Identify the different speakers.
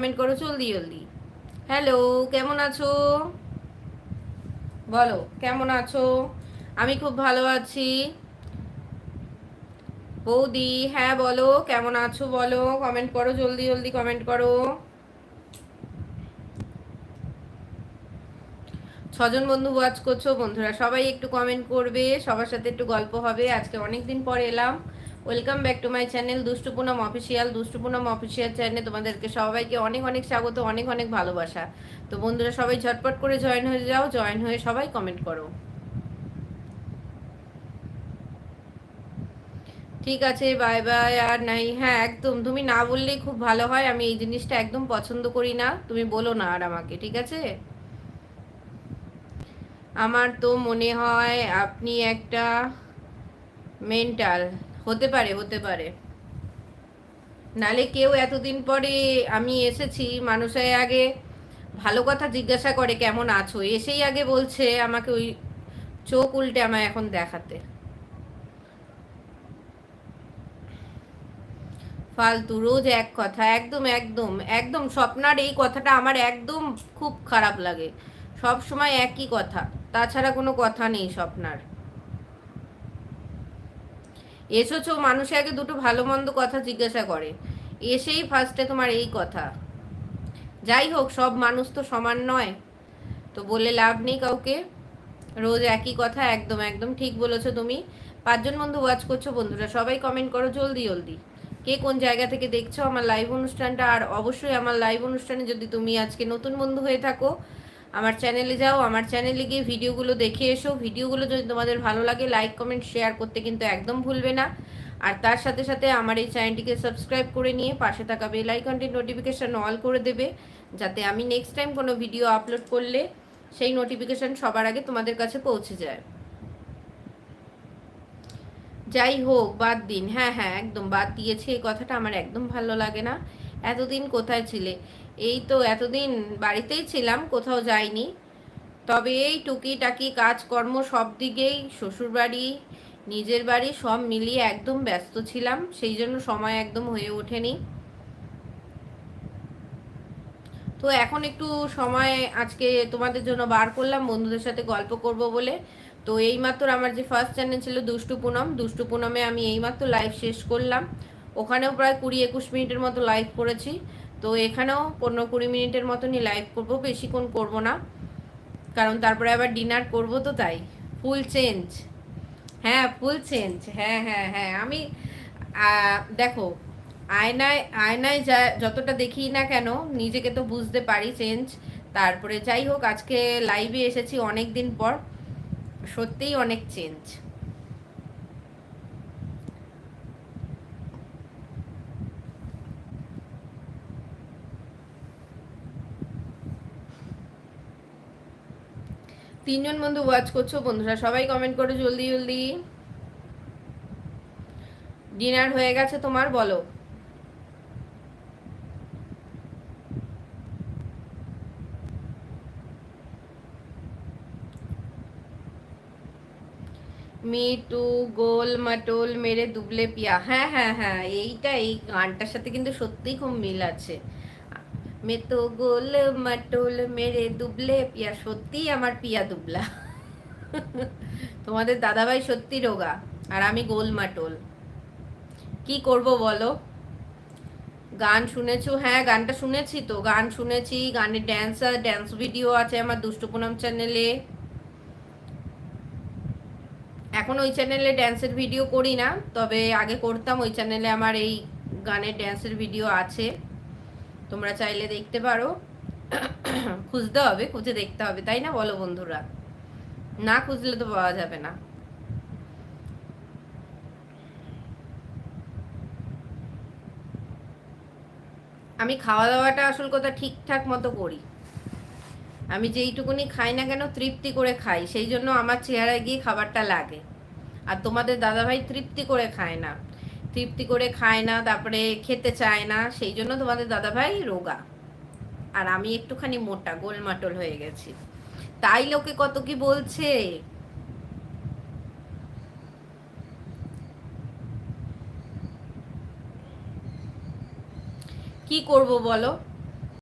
Speaker 1: Comment করো জলদি জলদি। হ্যালো কেমন আছো? বলো, কেমন আছো? আমি খুব ভালো আছি। বৌদি হ্যাঁ বলো, কেমন আছো বলো? কমেন্ট করো, জলদি জলদি কমেন্ট করো। ছজন বন্ধু ওয়াচ করছ, বন্ধুরা সবাই একটু কমেন্ট করবে, সবার সাথে একটু গল্প হবে। আজকে অনেক দিন পর এলাম। Welcome back to my channel Dushtu Punam official দুষ্টু পুনম অফিসিয়াল চ্যানেলে তোমাদেরকে সবাইকে অনেক অনেক স্বাগত, অনেক অনেক ভালোবাসা। তো বন্ধুরা, সবাই ঝটপট করে জয়েন হয়ে যাও জয়েন হয়ে সবাই কমেন্ট করো। ঠিক আছে বাই বাই আর নাই হ্যাঁ একদম, তুমি না বললেই খুব ভালো হয়, আমি এই জিনিসটা একদম পছন্দ করি না, তুমি বলো না আর আমাকে, ঠিক আছে? আমার তো মনে হয় আপনি একটা মেন্টাল হতে পারে হতে পারে। নালে কেউ এতদিন পরে আমি এসেছি মানুষের আগে ভালো কথা জিজ্ঞাসা করে কেমন আছো? এসেই আগে বলছে আমাকে ওই চোখ উল্টে আমায় এখন দেখাতে। ফালতু, রোজ এক কথা, একদম একদম একদম স্বপ্নার এই কথাটা আমার একদম খুব খারাপ লাগে। সব সময় একই কথা, তাছাড়া কোনো কথা নেই স্বপ্নার। এসেছ, মানুষে আগে দুটো ভালো মন্দ কথা জিজ্ঞাসা করে। এসেই ফার্স্টে তোমার এই কথা। যাই হোক, সব মানুষ তো সমান নয়। তো বলে লাভ নেই কাউকে। রোজ একই কথা, একদম একদম ঠিক বলেছ তুমি। পাঁচজন বন্ধু ওয়াচ করছ বন্ধুরা, সবাই কমেন্ট করো জলদি জলদি। কে কোন জায়গা থেকে দেখছ আমার লাইভ অনুষ্ঠানটা, আর অবশ্যই আমার লাইভ অনুষ্ঠানে যদি তুমি আজকে নতুন বন্ধু হয়ে থাকো আমার চ্যানেলে যাও, আমার চ্যানেলে গিয়ে ভিডিওগুলো দেখে এসো। ভিডিওগুলো যদি তোমাদের ভালো লাগে লাইক কমেন্ট শেয়ার করতে কিন্তু একদম ভুলবে না। আর তার সাথে সাথে আমার এই চ্যানেলটিকে সাবস্ক্রাইব করে নিয়ে পাশে থাকা বেল আইকনটির নোটিফিকেশান অল করে দেবে, যাতে আমি নেক্সট টাইম কোনো ভিডিও আপলোড করলে সেই নোটিফিকেশান সবার আগে তোমাদের কাছে পৌঁছে যায়। যাই হোক, বাদ দিন। হ্যাঁ হ্যাঁ একদম বাদ দিয়েছি। এই কথাটা আমার একদম ভালো লাগে না। এতদিন কোথায় ছিলে? এই তো এতদিন বাড়িতেই ছিলাম, কোথাও যাইনি। তবে এই টুকিটাকি কাজকর্ম সব দিকেই, শ্বশুরবাড়ি, নিজের বাড়ি সব মিলিয়ে একদম ব্যস্ত ছিলাম, সেই জন্য সময় একদম হয়ে ওঠেনি। তো এখন একটু সময় আজকে তোমাদের জন্য বার করলাম, বন্ধুদের সাথে গল্প করব বলে। তো এইমাত্র আমার যে ফার্স্ট চ্যানেল ছিল দুষ্টু পুনম, দুষ্টু পুনমে আমি এইমাত্র লাইভ শেষ করলাম। ওখানেও প্রায় কুড়ি একুশ মিনিটের মতো লাইভ করেছি। তো এখানেও পনেরো কুড়ি মিনিটের মতনই লাইভ করব, বেশিক্ষণ করব না। কারণ তারপরে আবার ডিনার করব তো তাই। ফুল চেঞ্জ হ্যাঁ ফুল চেঞ্জ হ্যাঁ হ্যাঁ হ্যাঁ। আমি দেখো, আয়নায় আয়নায় যা, যতটা দেখি না কেন, নিজেকে তো বুঝতে পারি চেঞ্জ তারপরে যাই হোক, আজকে লাইভে এসেছি অনেক দিন পর। সত্যিই অনেক চেঞ্জ তিনজন বন্ধু ওয়াচ করছ, বন্ধুরা সবাই কমেন্ট করো জলদি জলদি। ডিনার হয়ে গেছে তোমার, বলো। মিটু গোল মাটোল, মেরে দুবলে পিয়া। হ্যাঁ হ্যাঁ হ্যাঁ এইটা, এই গানটার সাথে কিন্তু সত্যিই খুব মিল আছে। মে তো গোল মাটোল, মেরে দুবলে, পিয়া সত্যিই আমার পিয়া দুবলা। তোমাদের দাদাভাই সত্যি রোগা, আর আমি গোল মাটোল। কি করব বলো? গান শুনেছো? হ্যাঁ গানটা শুনেছি তো, গান শুনেছি গানের ড্যান্স ড্যান্স ভিডিও আছে আমার দুষ্টপুনম চ্যানেলে এখন ওই চ্যানেলে ড্যান্সের ভিডিও করি না, তবে আগে করতাম, ওই চ্যানেলে আমার এই গানের ড্যান্সের ভিডিও আছে। তোমরা চাইলে দেখতে পারো। খুঁজতে হবে, খুঁজে দেখতে হবে, তাই না বলো বন্ধুরা? না খুঁজলে তো পাওয়া যাবে না। আমি খাওয়া দাওয়াটা আসল কথা ঠিকঠাক মতো করি। আমি যেইটুকুনি খাই না কেন তৃপ্তি করে খাই, সেই জন্য আমার চেহারায় গিয়ে খাবারটা লাগে। আর তোমাদের দাদাভাই তৃপ্তি করে খায় না। তৃপ্তি করে খায় না, তারপরে খেতে চায় না, সেই জন্য তোমাদের দাদাভাই রোগা। আর আমি একটুখানি মোটা, গোলমাটোল হয়ে গেছি। তাই লোকে কত কি বলছে? কি করব বলো?